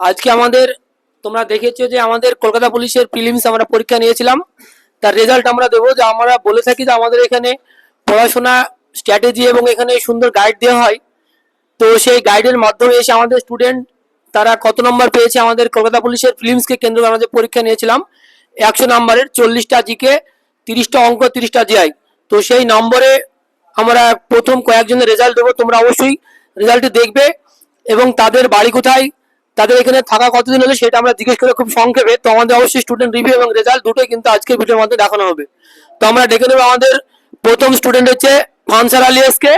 আজকে আমাদের, তোমরা দেখেছ যে আমাদের কলকাতা পুলিশের প্রিলিমস আমরা পরীক্ষা নিয়েছিলাম। তার রেজাল্ট আমরা দেবো যে আমরা বলে থাকি যে আমাদের এখানে পড়াশোনা স্ট্র্যাটেজি এবং এখানে সুন্দর গাইড দেওয়া হয়। তো সেই গাইডের মাধ্যমে এসে আমাদের স্টুডেন্ট তারা কত নম্বর পেয়েছে আমাদের কলকাতা পুলিশের ফিল্মসকে কেন্দ্র করে আমরা যে পরীক্ষা নিয়েছিলাম, একশো নম্বরের চল্লিশটা জিকে, তিরিশটা অঙ্ক, তিরিশটা জিআই তো সেই নম্বরে আমরা প্রথম কয়েকজনের রেজাল্ট দেবো, তোমরা অবশ্যই রেজাল্টটি দেখবে এবং তাদের বাড়ি কোথায় তাদের এখানে থাকা কতদিন হলো সেটা আমরা জিজ্ঞেস করে খুব সংক্ষেপে। তো আমাদের অবশ্যই স্টুডেন্ট রিভিউ এবং রেজাল্ট দুটোই কিন্তু আজকের ভিডিওর মধ্যে দেখানো হবে। তো আমরা ডেকে নেব আমাদের প্রথম স্টুডেন্ট হচ্ছে ফানসার আলী এসকে।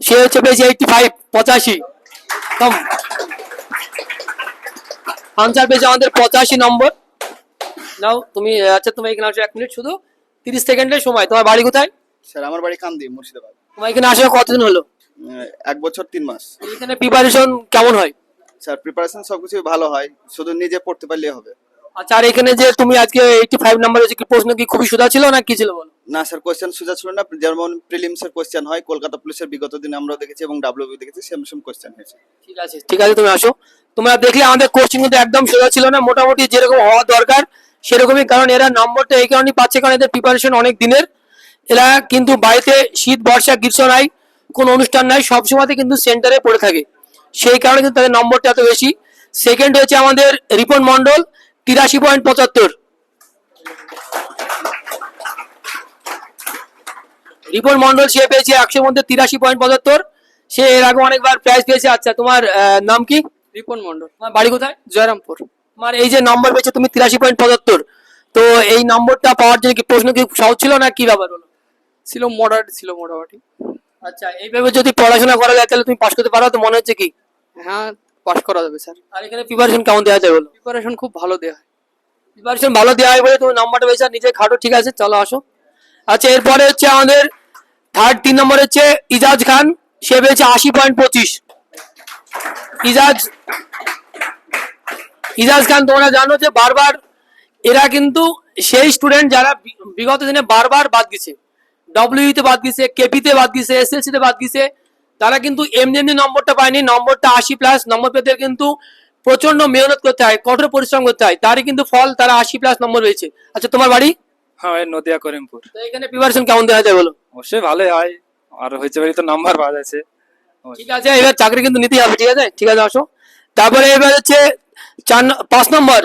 সে হচ্ছে পেয়েছে এইটটি ফাইভ পঁচাশি কম আনসার পেয়েছে আমাদের পঁচাশি নম্বর। নাও তুমি আচ্ছা তুমি এখানে আসো এক মিনিট শুধু। তিরিশ সেকেন্ডের সময়। তোমার বাড়ি কোথায়? স্যার আমার বাড়ি কান্দি মুর্শিদাবাদ। তোমার এখানে আসা কতদিন হলো? এক বছর তিন মাস। এখানে প্রিপারেশন কেমন হয়? স্যার প্রিপারেশন সবকিছু ভালো হয় শুধু নিজে পড়তে পারলেই হবে। আচ্ছা আর এখানে যে তুমি আজকে এইটটি ফাইভ নাম্বার হচ্ছে কি প্রশ্ন কি খুবই সুদা ছিল না কি ছিল বলো? না স্যার কোয়েশ্চেন সোজা ছিল না যেমন প্রিলিমস এর কোয়েশ্চেন হয় কলকাতা পুলিশের বিগত দিনে আমরাও দেখেছি এবং ডাব্লিউবি দেখেছি সেম সেম কোয়েশ্চেন হয়েছে। ঠিক আছে ঠিক আছে তুমি আসো। তোমরা দেখলে আমাদের কোচিং কিন্তু একদম সোজা ছিল না মোটামুটি যেরকম হওয়া দরকার সেরকমই কারণ এরা নম্বরটা এই কারণেই পাচ্ছে কারণ এদের প্রিপারেশন অনেক দিনের। এরা কিন্তু বাড়িতে শীত বর্ষা গ্রীষ্ম নাই কোনো অনুষ্ঠান নাই সব সবসময়তে কিন্তু সেন্টারে পড়ে থাকে। সেই কারণে কিন্তু তাদের নম্বরটা এত বেশি। সেকেন্ড হচ্ছে আমাদের রিপন মন্ডল তিরাশি পয়েন্ট পঁচাত্তর। রিপন মন্ডল সে পেয়েছে একশোর মধ্যে তিরাশি পয়েন্ট পঁচাত্তর। সে এর আগে অনেকবার প্রাইজ পেয়েছে। আচ্ছা তোমার নাম কি? রিপন মন্ডল তোমার বাড়ি কোথায়? জয়রামপুর। তোমার এই যে নম্বর পেয়েছে তুমি তিরাশি পয়েন্ট পঁচাত্তর। তো এই নম্বরটা পাওয়ার জন্য কি প্রশ্ন কি সহজ ছিল না কি ব্যাপার হলো? ছিল মডারেট ছিল মোটামুটি। আচ্ছা এইভাবে যদি পড়াশোনা করা যায় তাহলে তুমি পাস করতে পারো তো মনে হচ্ছে কি? হ্যাঁ পাস করা যাবে স্যার আর এখানে প্রিপারেশন কেমন দেওয়া যায় বলো? প্রিপারেশন খুব ভালো দেওয়া হয়। প্রিপারেশন ভালো দেওয়া হয় বলে তুমি নাম্বারটা পেয়েছ নিজে খাটো ঠিক আছে চলো আসো। আচ্ছা এরপরে হচ্ছে আমাদের থার্ড তিন নম্বর হচ্ছে ইজাজ খান সে পেয়েছে আশি পয়েন্ট পঁচিশ। ইজাজ ইজাজ খান তোমরা জানো যে বারবার এরা কিন্তু সেই স্টুডেন্ট যারা বিগত দিনে বারবার বাদ গেছে। ডব্লিউতে বাদ গেছে কেপিতে বাদ গেছে এসএসসি তে বাদ গেছে তারা কিন্তু এমনি এমনি নম্বরটা পায়নি নম্বরটা আশি প্লাস নম্বর পেতে কিন্তু প্রচণ্ড মেহনত করতে হয় কঠোর পরিশ্রম করতে হয় তারই কিন্তু ফল তারা আশি প্লাস নম্বর রয়েছে আচ্ছা তোমার বাড়ি? হ্যাঁ নদিয়া করিমপুর। তো এখানে প্রিপারেশন কেমন দেওয়া যায় বলো? অবশ্যই ভালোই হয় আর হয়েছে বাড়ি তো নাম্বার পাওয়া যাচ্ছে। ঠিক আছে এবার চাকরি কিন্তু নিতেই হবে ঠিক আছে? ঠিক আছে আসো। তারপরে এবার হচ্ছে চার পাঁচ নম্বর।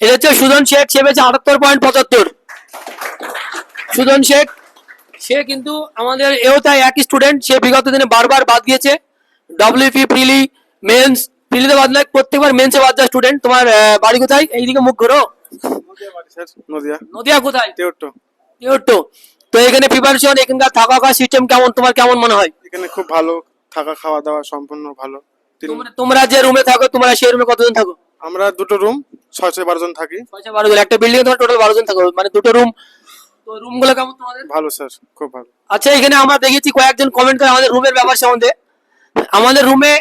এটা হচ্ছে সুজন শেখ সে পেয়েছে আটাত্তর পয়েন্ট পঁচাত্তর। সুজন শেখ সে কিন্তু আমাদের এও তাই একই স্টুডেন্ট সে বিগত দিনে বারবার বাদ গিয়েছে। ডব্লিউপি প্রিলি মেন্স প্রিলিতে বাদ নয় প্রত্যেকবার মেন্সে বাদ যায় স্টুডেন্ট তোমার বাড়ি কোথায়? এইদিকে মুখ ঘোরো। নদিয়া কোথায়? তেউটো তো তো এখানে প্রিপারেশন এখানকার থাকা খাওয়া সিস্টেম কেমন? তোমার কেমন মনে হয়? এখানে খুব ভালো থাকা খাওয়া দাওয়া সম্পূর্ণ ভালো। তোমরা যে রুমে থাকো তোমরা সেই রুমে কতজন থাকো? আমরা দুটো রুম ছয় ছয় বারো জন থাকি। ছয়শো বারো জন। একটা বিল্ডিং তোমার টোটাল বারো জন থাকো। মানে দুটো রুম তো রুমগুলো কেমন তোমাদের? ভালো স্যার খুব ভালো। আচ্ছা এখানে আমরা দেখেছি কয়েকজন কমেন্ট করে আমাদের রুমের ব্যাপার সম্বন্ধে। আমাদের রুমে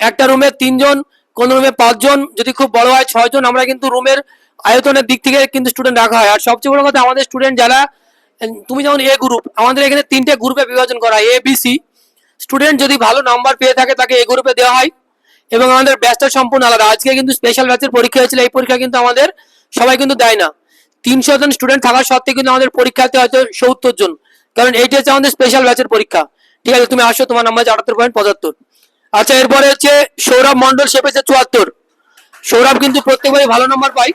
একটা রুমে তিনজন কোন রুমে পাঁচজন যদি খুব বড় হয় ছয়জন আমরা কিন্তু রুমের আয়তনের দিক থেকে কিন্তু স্টুডেন্ট রাখা হয়। আর সবচেয়ে বড় কথা আমাদের স্টুডেন্ট যারা তুমি যেমন এ গ্রুপ আমাদের এখানে তিনটে গ্রুপে বিভাজন করা হয় এ বি সি স্টুডেন্ট যদি ভালো নাম্বার পেয়ে থাকে তাকে এ গ্রুপে দেওয়া হয়। এবং আমাদের ব্যাচটা সম্পূর্ণ আলাদা। আজকে কিন্তু স্পেশাল ব্যাচের পরীক্ষা হয়েছিল এই পরীক্ষা কিন্তু আমাদের সবাই কিন্তু দেয় না। তিনশো জন স্টুডেন্ট থাকার সত্ত্বেও কিন্তু আমাদের পরীক্ষাতে হয়তো সত্তর জন। কারণ এইটা হচ্ছে আমাদের স্পেশাল ব্যাচের পরীক্ষা। ঠিক আছে তুমি আসো তোমার নাম্বার আটাত্তর পয়েন্ট পঁচাত্তর। আচ্ছা এরপরে হচ্ছে সৌরভ মন্ডল সে পেয়েছে চুয়াত্তর। সৌরভ কিন্তু প্রত্যেকবারই ভালো নাম্বার পাই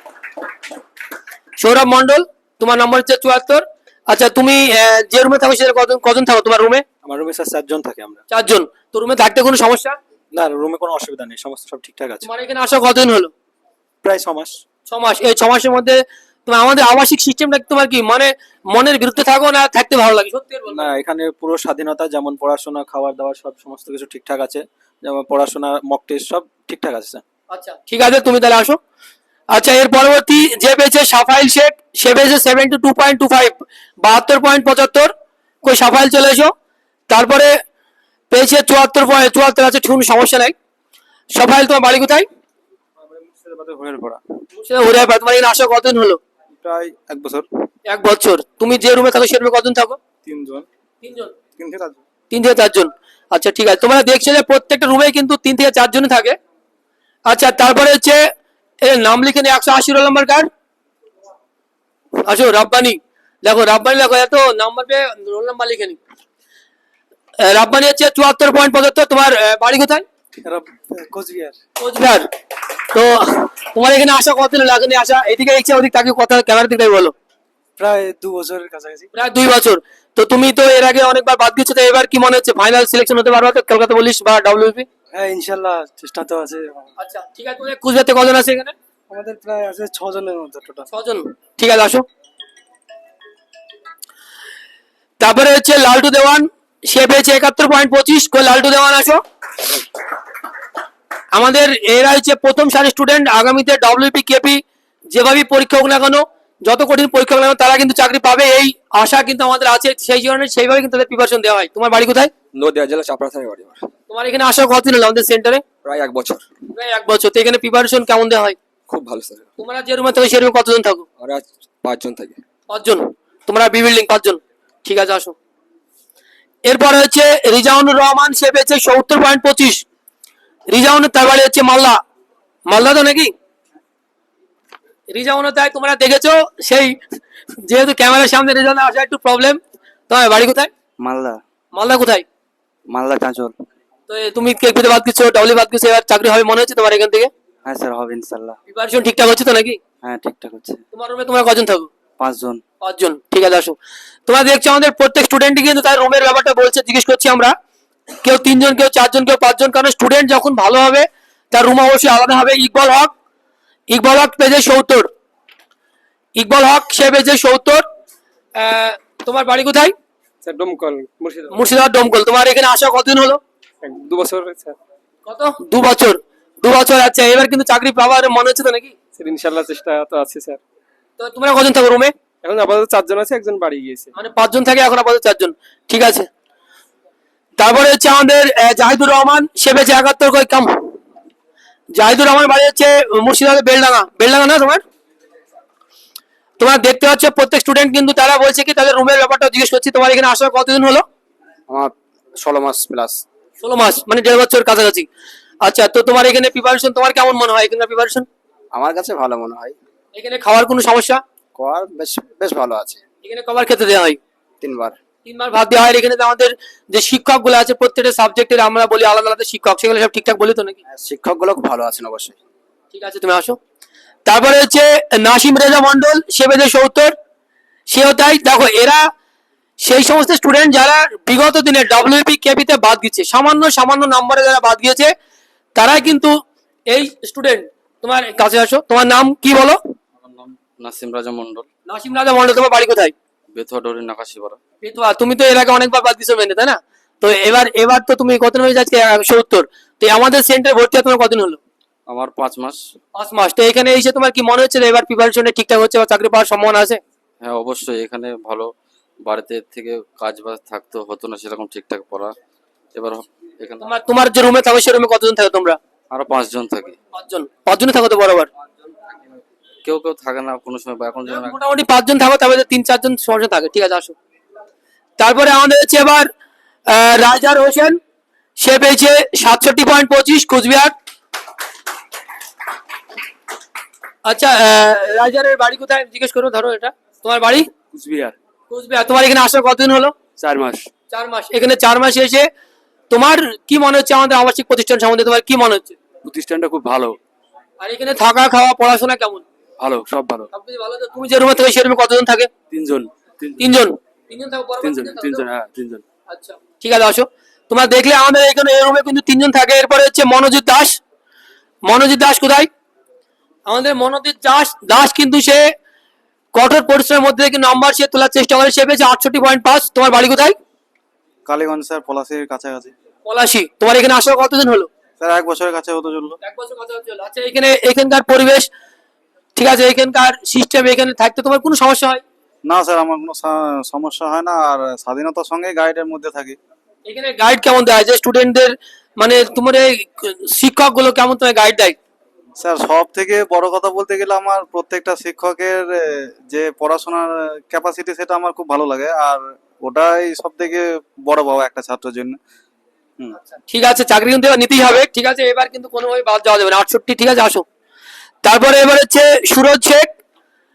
সৌরভ মন্ডল তোমার নাম্বার হচ্ছে চুয়াত্তর। আচ্ছা তুমি যে রুমে থাকো সেটা কজন কজন থাকো তোমার রুমে আমার রুমে স্যার চারজন থাকে আমরা। চারজন। তো রুমে থাকতে কোনো সমস্যা? না রুমে কোনো অসুবিধা নেই সমস্ত সব ঠিকঠাক আছে। তোমার এখানে আসা কতদিন হলো? প্রায় ছ মাস ছ মাস এই ছ মাসের মধ্যে তোমার আমাদের আবাসিক সিস্টেমটা তোমার কি মানে মনের বিরুদ্ধে থাকো না থাকতে ভালো লাগে সত্যি। না এখানে পুরো স্বাধীনতা যেমন পড়াশোনা খাবার দাবার সব সমস্ত কিছু ঠিকঠাক আছে যেমন পড়াশোনা মক টেস্ট সব ঠিকঠাক আছে আচ্ছা ঠিক আছে তুমি তাহলে আসো। আচ্ছা এর পরবর্তী যে পেয়েছে সাফাইল শেখ সে পেয়েছে seventy two point two five বাহাত্তর পয়েন্ট পঁচাত্তর। কই সাফাইল চলে এসো। তারপরে পেয়েছে চুয়াত্তর পয়েন্ট চুয়াত্তর আছে ঠিকুন সমস্যা নাই। সাফাইল তোমার বাড়ি কোথায়? মুর্শিদাবাদের পড়া সেটা ঘুরে আসবে তোমার এখানে আসা কতদিন হলো? প্রায় এক বছর। এক বছর। তুমি যে রুমে থাকো সে রুমে কতদিন থাকো? তিনজন। তিনজন। তিন থেকে চারজন। তিন থেকে চারজন। আচ্ছা ঠিক আছে। তোমরা দেখছ যে প্রত্যেকটা রুমে কিন্তু তিন থেকে চারজন থাকে। আচ্ছা তারপরে হচ্ছে এর নাম লিখে নিই একশো আশি রোল নাম্বার কার? আসো রাব্বানি। দেখো রাব্বানি দেখো এত নাম্বার পেয়ে রোল নাম্বার লিখে নি রাব্বানি হচ্ছে চুয়াত্তর পয়েন্ট পঁচাত্তর। তোমার বাড়ি কোথায়? কোচবিহার। কোচবিহার। তো তোমার এখানে আসা কতদিন লাগেনি আসা এদিকে ইচ্ছা ওদিক তাকে কথা ক্যামেরার দিকে বলো। প্রায় দু বছরের কাছাকাছি। প্রায় দুই বছর। তো তুমি তো এর আগে অনেকবার বাদ দিচ্ছ তো এবার কি মনে হচ্ছে? ফাইনাল সিলেকশন হতে পারবে তো? কলকাতা পুলিশ বা ডাব্লিউপি হ্যাঁ ইনশাল্লাহ চেষ্টা তো আছে। আচ্ছা ঠিক আছে তুমি কুচবিহারতে কজন আছে এখানে? আমাদের প্রায় আছে ছজনের মতো টোটাল ছজন। ঠিক আছে আসো। তারপরে হচ্ছে লালটু দেওয়ান সে পেয়েছে একাত্তর পয়েন্ট পঁচিশ। লালটু দেওয়ান আসো। আমাদের এরা হচ্ছে প্রথম সারি স্টুডেন্ট আগামীতে ডব্লিউপি কেপি যেভাবেই পরীক্ষা হোক না কেন যত কঠিন পরীক্ষা হোক না কেন তারা কিন্তু চাকরি পাবে। এই আশা কিন্তু আমাদের আছে সেই জন্য সেইভাবে কিন্তু তাদের প্রিপারেশন দেওয়া হয়। তোমার বাড়ি কোথায়? নদিয়া জেলা চাপড়া বাড়ি আমার। তোমার এখানে আসা কতদিন হলো আমাদের সেন্টারে প্রায় এক বছর। প্রায় এক বছর। তো এখানে প্রিপারেশন কেমন দেওয়া হয়? খুব ভালো স্যার। তোমরা যে রুমে থাকো সেই রুমে কতজন থাকো? আমরা পাঁচজন থাকি। পাঁচজন। তোমরা বি বিল্ডিং পাঁচজন। ঠিক আছে আসো। এরপরে হচ্ছে রিজাউনুর রহমান সে পেয়েছে সত্তর পয়েন্ট পঁচিশ। রিজাউনের তার বাড়ি হচ্ছে মালদা। মালদা তো নাকি? রিজাউনের তাই তোমরা দেখেছ সেই যেহেতু ক্যামেরার সামনে রিজাউনের আসা একটু প্রবলেম তোমার বাড়ি কোথায়? মালদা। মালদা কোথায়? মালদা চাঁচল। তো তুমি কেপিতে বাদ দিচ্ছ ডাবলি বাদ দিচ্ছ এবার চাকরি হবে মনে হচ্ছে তোমার এখান থেকে? হ্যাঁ স্যার হবে ইনশাল্লাহ প্রিপারেশন ঠিকঠাক হচ্ছে তো নাকি? হ্যাঁ ঠিকঠাক হচ্ছে। তোমার রুমে তোমরা কজন থাকো? পাঁচজন। পাঁচজন ঠিক আছে আসো। তোমরা দেখছ আমাদের প্রত্যেক স্টুডেন্টই কিন্তু তার রুমের ব্যাপারটা বলছে জিজ্ঞেস করছি আমরা। কেউ তিনজন কেউ চারজন কেউ পাঁচজন কারণ স্টুডেন্ট যখন ভালো হবে তার রুম অবশ্যই আলাদা হবে। ইকবাল হক ইকবাল হক পেজে সত্তর। ইকবাল হক সে পেজে সত্তর। তোমার বাড়ি কোথায়? স্যার ডোমকল মুর্শিদাবাদ। মুর্শিদাবাদ ডোমকল। তোমার এখানে আসা কতদিন হলো? দু বছর স্যার। কত? দু বছর। দু বছর আচ্ছা এবার কিন্তু চাকরি পাওয়ার মনে হচ্ছে তো নাকি? স্যার ইনশাল্লাহ চেষ্টা তো আছে স্যার। তো তোমরা কজন থাকো রুমে? এখন আপাতত চারজন আছে একজন বাড়ি গিয়েছে। মানে পাঁচজন থাকে এখন আপাতত চারজন। ঠিক আছে। তারপরে হচ্ছে আমাদের জাহিদুর রহমান সে পেয়েছে একাত্তর কই কাম। জাহিদুর রহমান বাড়ি হচ্ছে মুর্শিদাবাদের বেলডাঙ্গা। বেলডাঙ্গা না তোমার? তোমার দেখতে পাচ্ছ প্রত্যেক স্টুডেন্ট কিন্তু তারা বলছে কি তাদের রুমের ব্যাপারটা জিজ্ঞেস করছি তোমার এখানে আসার কতদিন হলো? আমার ষোলো মাস প্লাস ষোলো মাস মানে দেড় বছর কাছাকাছি। আচ্ছা তো তোমার এখানে প্রিপারেশন তোমার কেমন মনে হয় এখানকার প্রিপারেশন আমার কাছে ভালো মনে হয়। এখানে খাওয়ার কোনো সমস্যা? কর বেশ বেশ ভালো আছে। এখানে কবার খেতে দেওয়া হয়? তিনবার। তিনবার ভাত দেওয়া হয় এখানে আমাদের যে শিক্ষকগুলো আছে প্রত্যেকটা সাবজেক্টের আমরা বলি আলাদা আলাদা শিক্ষক। সেগুলো সব ঠিকঠাক বলি তো নাকি? শিক্ষকগুলো খুব ভালো আছেন অবশ্যই। ঠিক আছে তুমি আসো। তারপরে হচ্ছে নাসিম রেজা মন্ডল সে বেঁধে সত্তর। সেও তাই। দেখো এরা সেই সমস্ত স্টুডেন্ট যারা বিগত দিনে ডাব্লিউপি কেপিতে বাদ দিচ্ছে সামান্য সামান্য নম্বরে যারা বাদ গিয়েছে তারাই কিন্তু এই স্টুডেন্ট তোমার কাছে আসো। তোমার নাম কি বলো? নাসিম রাজা মন্ডল নাসিম রাজা মন্ডল তোমার বাড়ি কোথায়? বেথুয়া ডোরি নাকাশিপাড়া পেতুয়া তুমি তো এর আগে অনেকবার বাদ দিছো মেনে তাই না? তো এবার এবার তো তুমি কত হয়ে যাচ্ছে সত্তর? তো আমাদের সেন্টারে ভর্তি তোমার কদিন হলো? আমার পাঁচ মাস। পাঁচ মাস। তো এখানে এসে তোমার কি মনে হচ্ছে এবার প্রিপারেশনে ঠিকঠাক হচ্ছে বা চাকরি পাওয়ার সম্ভাবনা আছে? হ্যাঁ অবশ্যই। এখানে ভালো বাড়িতে থেকে কাজ বাজ থাকতো হতো না সেরকম ঠিকঠাক পড়া। এবার এখানে তোমার তোমার যে রুমে থাকো সেই রুমে কতজন থাকো তোমরা? আরও পাঁচজন থাকি। পাঁচজন। পাঁচজনে থাকো তো বরাবর? কেউ কেউ থাকে না কোনো সময় বা এখন যেমন মোটামুটি পাঁচজন থাকো তবে তিন চারজন সমস্যা থাকে। ঠিক আছে আসো। তারপরে আমাদের হচ্ছে এবার রাজার হোসেন। সে পেয়েছে সাতষট্টি পয়েন্ট পঁচিশ কুচবিহার। আচ্ছা আহ, রাজারের বাড়ি কোথায়? জিজ্ঞেস করব ধরো এটা। তোমার বাড়ি? কুচবিহার। কুচবিহার। তোমার এখানে আসার কতদিন হলো? চার মাস। চার মাস। এখানে চার মাস এসে তোমার কি মনে হচ্ছে আমাদের আবাসিক প্রতিষ্ঠান সম্বন্ধে? তোমার কি মনে হচ্ছে? প্রতিষ্ঠানটা খুব ভালো। আর এখানে থাকা খাওয়া পড়াশোনা কেমন? ভালো সব ভালো। সবকিছু ভালো তো? তুমি যে রুমে থাকো সেই রুমে কতজন থাকে? তিনজন। তিনজন? তিনজন থাকো তিনজন? তিনজন হ্যাঁ তিনজন। আচ্ছা। ঠিক আছে আসো। তোমরা দেখলে আমাদের এখানে এই রুমে কিন্তু তিনজন থাকে। এরপরে হচ্ছে মনোজিৎ দাস। মনোজিৎ দাস কোথায়? আমাদের মনোজিৎ দাস দাস কিন্তু সে কঠোর পরিশ্রমের মধ্যে থেকে নাম্বার সে তোলার চেষ্টা করে। সে পেয়েছে আটষট্টি পয়েন্ট পাঁচ। তোমার বাড়ি কোথায়? কালীগঞ্জ স্যার পলাশির কাছাকাছি। পলাশি। তোমার এখানে আসা কতদিন হলো? স্যার এক বছরের কাছে হতে চলল। এক বছর কথা হচ্ছে আচ্ছা এখানে এখানকার পরিবেশ ঠিক আছে এখানকার সিস্টেম এখানে থাকতে তোমার কোনো সমস্যা হয়? না স্যার আমার কোনো সমস্যা হয় না আর স্বাধীনতার সঙ্গে গাইডের মধ্যে থাকি। এখানে গাইড কেমন দেয়? যে স্টুডেন্টদের মানে তোমার এই শিক্ষকগুলো কেমন তোমার গাইড দেয়? স্যার সব থেকে বড় কথা বলতে গেলে আমার প্রত্যেকটা শিক্ষকের যে পড়াশোনার ক্যাপাসিটি সেটা আমার খুব ভালো লাগে আর ওটাই সব থেকে বড় পাওয়া একটা ছাত্রের জন্য। ঠিক আছে চাকরি কিন্তু এবার নিতেই হবে। ঠিক আছে এবার কিন্তু কোনোভাবে বাদ যাওয়া যাবে না। আটষট্টি ঠিক আছে আসো। তারপরে এবার হচ্ছে সুরজ শেখ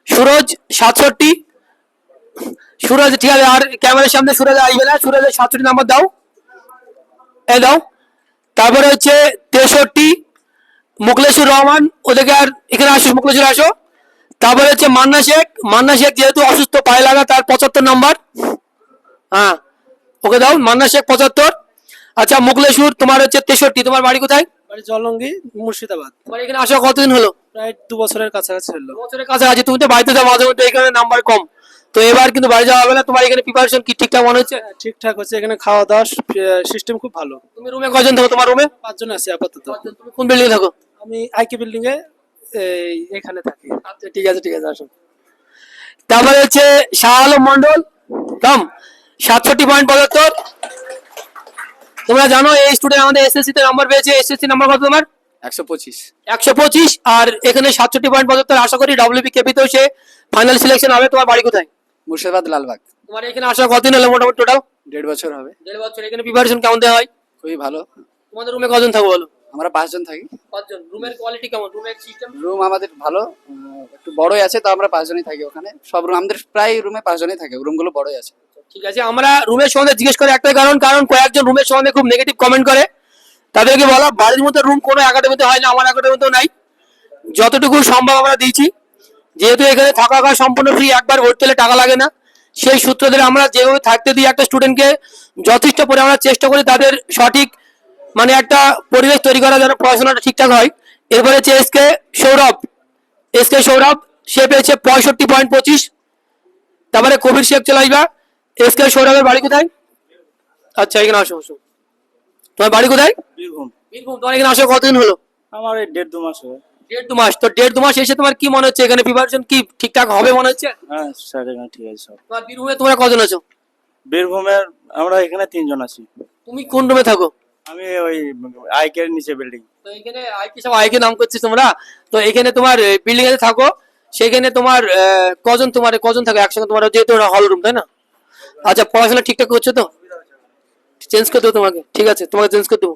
সুরজ সাতষট্টি সুরজ ঠিক আছে আর ক্যামেরার সামনে সুরজ আসবে না। সুরজের সাতষট্টি নাম্বার দাও। এই দাও। তারপরে হচ্ছে তেষট্টি মুকলেশুর রহমান ওদেরকে আর এখানে আসো মুকলেশুর আসো। তারপরে হচ্ছে মান্না শেখ। মান্না শেখ যেহেতু অসুস্থ পায়ে লাগা তার পঁচাত্তর নাম্বার। হ্যাঁ ওকে দাও মান্না শেখ পঁচাত্তর। আচ্ছা মুকলেশুর তোমার হচ্ছে তেষট্টি তোমার বাড়ি কোথায়? বাড়ি জলঙ্গি মুর্শিদাবাদ। তোমার এখানে আসা কতদিন হলো? প্রায় দু বছরের কাছাকাছি হলো। বছরের তুমি তো বাড়িতে যাও মাঝে মধ্যে এখানে নাম্বার কম। তো এবার কিন্তু বাড়ি যাওয়া হবে না তোমার এখানে প্রিপারেশন কি ঠিকঠাক মনে হচ্ছে? ঠিকঠাক হচ্ছে। এখানে খাওয়া দাওয়া সিস্টেম খুব ভালো। তুমি রুমে কজন থাকো তোমার রুমে পাঁচজন আছি আপাতত। তুমি কোন বিল্ডিং থাকো? আমি আইকে বিল্ডিং এ এই এখানে থাকি। আচ্ছা ঠিক আছে ঠিক আছে আসো। তারপরে হচ্ছে শাহ আলম মন্ডল কাম সাতষট্টি পয়েন্ট পঁচাত্তর। তোমরা জানো এই স্টুডেন্ট আমাদের এসএসসি তে নাম্বার পেয়েছে। এসএসসি নাম্বার কত তোমার? একশো পঁচিশ। একশো পঁচিশ। আর এখানে সাতষট্টি পয়েন্ট পঁচাত্তর আশা করি ডব্লিউবি কেপিতেও সে ফাইনাল সিলেকশন হবে। তোমার বাড়ি কোথায়? মুর্শিদাবাদ লালবাগ। তোমার এখানে আসা কতদিন হলো মোটামুটি টোটাল দেড় বছর হবে। দেড় বছর। এখানে প্রিপারেশন কেমন দেওয়া হয়? খুবই ভালো। তোমাদের রুমে কজন থাকো বলো? আমরা পাঁচজন থাকি। পাঁচজন। রুমের কোয়ালিটি কেমন? রুমের সিস্টেম রুম আমাদের ভালো একটু বড়ই আছে তো আমরা পাঁচজনই থাকি ওখানে। সব রুম আমাদের প্রায় রুমে পাঁচজনই থাকে রুমগুলো বড়ই আছে। ঠিক আছে। আমরা রুমের সম্বন্ধে জিজ্ঞেস করি একটাই কারণ কারণ কয়েকজন রুমের সম্বন্ধে খুব নেগেটিভ কমেন্ট করে। তাদেরকে বলা বাড়ির মতো রুম কোনো একাডেমিতে হয় না আমার একাডেমিতেও নাই। যতটুকু সম্ভব আমরা দিয়েছি। যেহেতু এখানে থাকা খাওয়া সম্পূর্ণ ফ্রি একবার হলে টাকা লাগে না। সেই সূত্র ধরে আমরা যেভাবে থাকতে দিই একটা স্টুডেন্টকে যথেষ্ট পরিমাণে আমরা চেষ্টা করি তাদের সঠিক মানে একটা পরিবেশ তৈরি করা যেন পড়াশোনাটা ঠিকঠাক হয়। এরপরে হচ্ছে এসকে সৌরভ। এসকে সৌরভ সে পেয়েছে পঁয়ষট্টি পয়েন্ট পঁচিশ। তারপরে কবির শেখ চলে আসবা। এসকে সৌরভের বাড়ি কোথায়? আচ্ছা এখানে আসো আসো। তোমার বাড়ি কোথায়? বীরভূম। বীরভূম তোমার এখানে আসো কতদিন হলো? আমার এই দেড় দু মাস হবে দেড় দু মাস। তো দেড় দু মাস এসে তোমার কি মনে হচ্ছে? এখানে প্রিপারেশন কি ঠিকঠাক হবে মনে হচ্ছে? হ্যাঁ স্যার এখানে ঠিক আছে সব তোমার বীরভূমে তোমরা কজন আছো? বীরভূমের আমরা এখানে তিনজন আছি। তুমি কোন রুমে থাকো? আমি ওই আইকের নিচে বিল্ডিং তো এখানে আইকে সব আইকে নাম করছিস তোমরা? তো এখানে তোমার বিল্ডিং এ থাকো। সেখানে তোমার কজন তোমার কজন থাকো একসঙ্গে? তোমার যেহেতু হল রুম তাই না? আচ্ছা পড়াশোনা ঠিকঠাক করছ তো? চেঞ্জ করে দেবো তোমাকে। ঠিক আছে তোমাকে চেঞ্জ করে দেবো।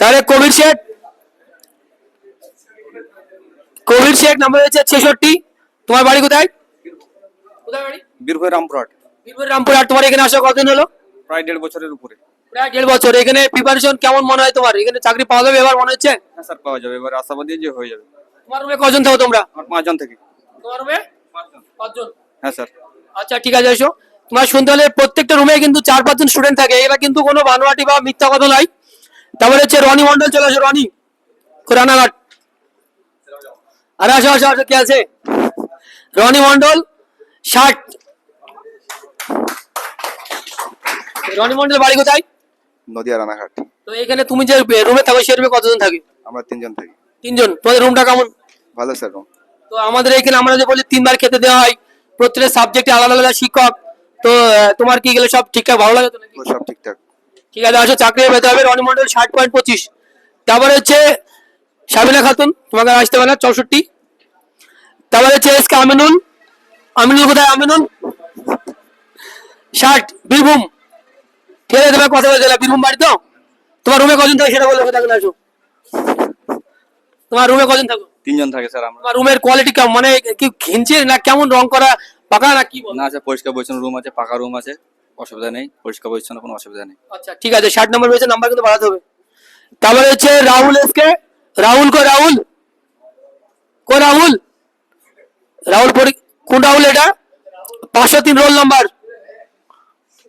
তাহলে কোভিড শেখ কোভিড শেখ নাম্বার হচ্ছে ছেষট্টি। তোমার বাড়ি কোথায়? কোথায় বাড়ি? বীরভূম রামপুরহাট বীরভূম রামপুরহাট তোমার এখানে আসা কতদিন হলো? প্রায় দেড় বছরের উপরে। প্রায় দেড় বছর। এখানে প্রিপারেশন কেমন মনে হয় তোমার? এখানে চাকরি পাওয়া যাবে এবার মনে হচ্ছে? হ্যাঁ স্যার পাওয়া যাবে। এবার আশাবাদী যে হয়ে যাবে। তোমার রুমে কজন থাকো তোমরা? আমার পাঁচজন থেকে। তোমার রুমে? পাঁচজন। হ্যাঁ স্যার। আচ্ছা ঠিক আছে এসো। তোমার শুনতে হলে প্রত্যেকটা রুমে কিন্তু চার পাঁচজন স্টুডেন্ট থাকে। এরা কিন্তু কোনো বানোয়াটি বা মিথ্যা কথা নয়। তারপরে হচ্ছে রনি মন্ডল চলে আসো রনি। রানাঘাট। আরে আসো আসো আসো কে আছে? রনি মন্ডল ষাট। রনি মন্ডল বাড়ি কোথায়? নদিয়া রানাঘাট। তো এখানে তুমি যে রুমে থাকো সেই রুমে কতজন থাকে? আমরা তিনজন থাকি। তিনজন। তোমাদের রুমটা কেমন? ভালো স্যার রুম তো আমাদের এখানে আমরা যে বলি তিনবার খেতে দেওয়া হয়। প্রত্যেকটা সাবজেক্টে আলাদা আলাদা শিক্ষক। তো তোমার কি গেলে সব ঠিকঠাক ভালো লাগে তো নাকি? সব ঠিকঠাক। ঠিক আছে আসো চাকরি পেতে হবে। রনি মন্ডল ষাট পয়েন্ট পঁচিশ। তারপরে হচ্ছে সাবিনা খাতুন তোমাকে আসতে পারে না চৌষট্টি। তারপরে হচ্ছে এসকে আমিনুল। আমিনুল কোথায়? আমিনুল? ষাট। বীরভূম। আছে তোমার কথা বলতে বীরভূম বাড়ি তো? তোমার রুমে কজন থাকে সেটা বলে কথা আসো তোমার রুমে কজন থাকো? তিনজন থাকে স্যার আমরা। তোমার রুমের কোয়ালিটি কেমন? মানে কি ঘিনছে না কেমন রং করা? পাকা না কি বল? না আছে পরিষ্কার পরিচ্ছন্ন রুম আছে পাকা রুম আছে অসুবিধা নেই। পরিষ্কার পরিচ্ছন্ন কোনো অসুবিধা নেই। আচ্ছা ঠিক আছে ষাট নম্বর রয়েছে নাম্বার কিন্তু বাড়াতে হবে। তারপরে হচ্ছে রাহুল এসকে। রাহুল কো রাহুল? কো রাহুল? রাহুল কোন রাহুল এটা? পাঁচশো তিন রোল নাম্বার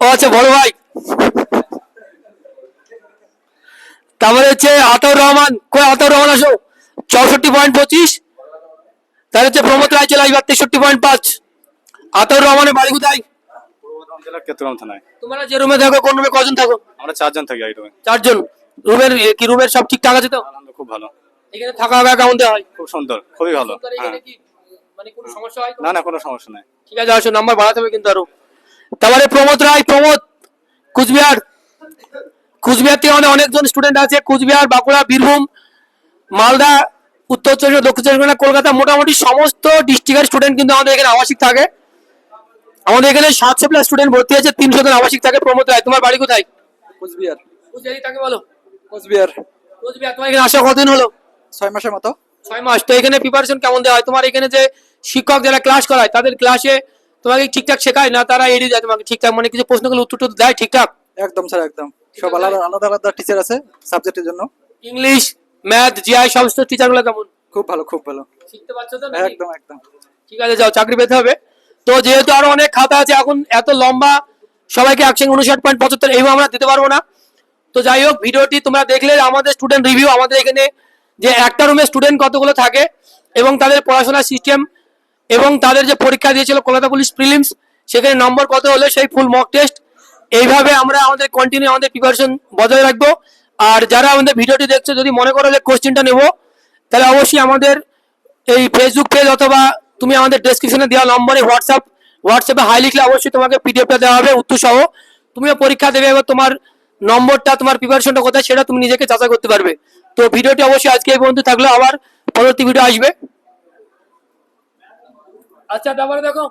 ও আচ্ছা বড় ভাই। তারপরে হচ্ছে আতাউর রহমান কই আতাউর রহমান আসো? চৌষট্টি পয়েন্ট পঁচিশ। তাহলে হচ্ছে প্রমোদ রায় চলে আসবে তেষট্টি পয়েন্ট পাঁচ। আতাউর রহমানের বাড়ি কোথায়? জেলার কেতুরাম থানায় তোমরা যে রুমে থাকো কোন রুমে কজন থাকো? আমরা চারজন। থাকি এই রুমে চারজন রুমের কি রুমের সব ঠিকঠাক আছে তো? আনন্দ খুব ভালো এখানে থাকা খাওয়া কেমন হয়? খুব সুন্দর খুবই ভালো মানে কোনো সমস্যা হয় না না কোনো সমস্যা নাই। ঠিক আছে আসো নাম্বার বাড়াতে হবে কিন্তু আরও। তারপরে প্রমোদ রায় প্রমোদ। কুচবিহার। কুচবিহার থেকে আমাদের অনেকজন স্টুডেন্ট আছে। কুচবিহার বাঁকুড়া বীরভূম মালদা উত্তর চব্বিশ দক্ষিণ চব্বিশ কলকাতা মোটামুটি সমস্ত ডিস্ট্রিক্টের স্টুডেন্ট কিন্তু আমাদের এখানে আবাসিক থাকে। আমাদের এখানে সাতশো প্লাস স্টুডেন্ট ভর্তি আছে তিনশো জন আবাসিক থাকে প্রমোদ রায়। তোমার বাড়ি কোথায়? কুচবিহার। কোচবিহারি তাকে বলো। কোচবিহার। কোচবিহার তোমার এখানে আসা কতদিন হলো? ছয় মাসের মতো। ছয় মাস। তো এখানে প্রিপারেশন কেমন দেওয়া হয়? তোমার এখানে যে শিক্ষক যারা ক্লাস করায় তাদের ক্লাসে তোমাকে ঠিকঠাক শেখায় না তারা এড়িয়ে যায় তোমাকে ঠিকঠাক মানে কিছু প্রশ্নগুলো উত্তর দেয় ঠিকঠাক? একদম স্যার একদম। সব আলাদা আলাদা আলাদা টিচার আছে সাবজেক্টের জন্য। ইংলিশ ম্যাথ জিআই সমস্ত টিচারগুলো কেমন? খুব ভালো খুব ভালো। শিখতে পারছ তো একদম একদম। ঠিক আছে যাও চাকরি পেতে হবে। তো যেহেতু আরও অনেক খাতা আছে এখন এত লম্বা সবাইকে একসঙ্গে উনষাট পয়েন্ট পঁচাত্তর এইভাবে আমরা দিতে পারব না। তো যাই হোক ভিডিওটি তোমরা দেখলে আমাদের স্টুডেন্ট রিভিউ আমাদের এখানে যে একটা রুমে স্টুডেন্ট কতগুলো থাকে এবং তাদের পড়াশোনার সিস্টেম এবং তাদের যে পরীক্ষা দিয়েছিল কলকাতা পুলিশ প্রিলিমস, সেখানে নম্বর কত হলো, সেই ফুল মক টেস্ট এইভাবে আমরা আমাদের কন্টিনিউ আমাদের প্রিপারেশন বজায় রাখব। আর যারা আমাদের ভিডিওটি দেখছ, যদি মনে করো যে কোশ্চেনটা নেব, তাহলে অবশ্যই আমাদের এই ফেসবুক পেজ অথবা তুমি আমাদের ডেসক্রিপশনে দেওয়া নম্বরে হোয়াটসঅ্যাপ হোয়াটসঅ্যাপে হাই লিখলে অবশ্যই তোমাকে পিডিএফটা দেওয়া হবে উত্তর সহ তুমিও পরীক্ষা দেবে এবার তোমার নম্বরটা, তোমার প্রিপারেশনটা কোথায়, সেটা তুমি নিজেকে যাচাই করতে পারবে। তো ভিডিওটি অবশ্যই আজকে এই পর্যন্ত থাকল। আবার পরবর্তী ভিডিও আসবে। আচ্ছা তারপরে দেখো।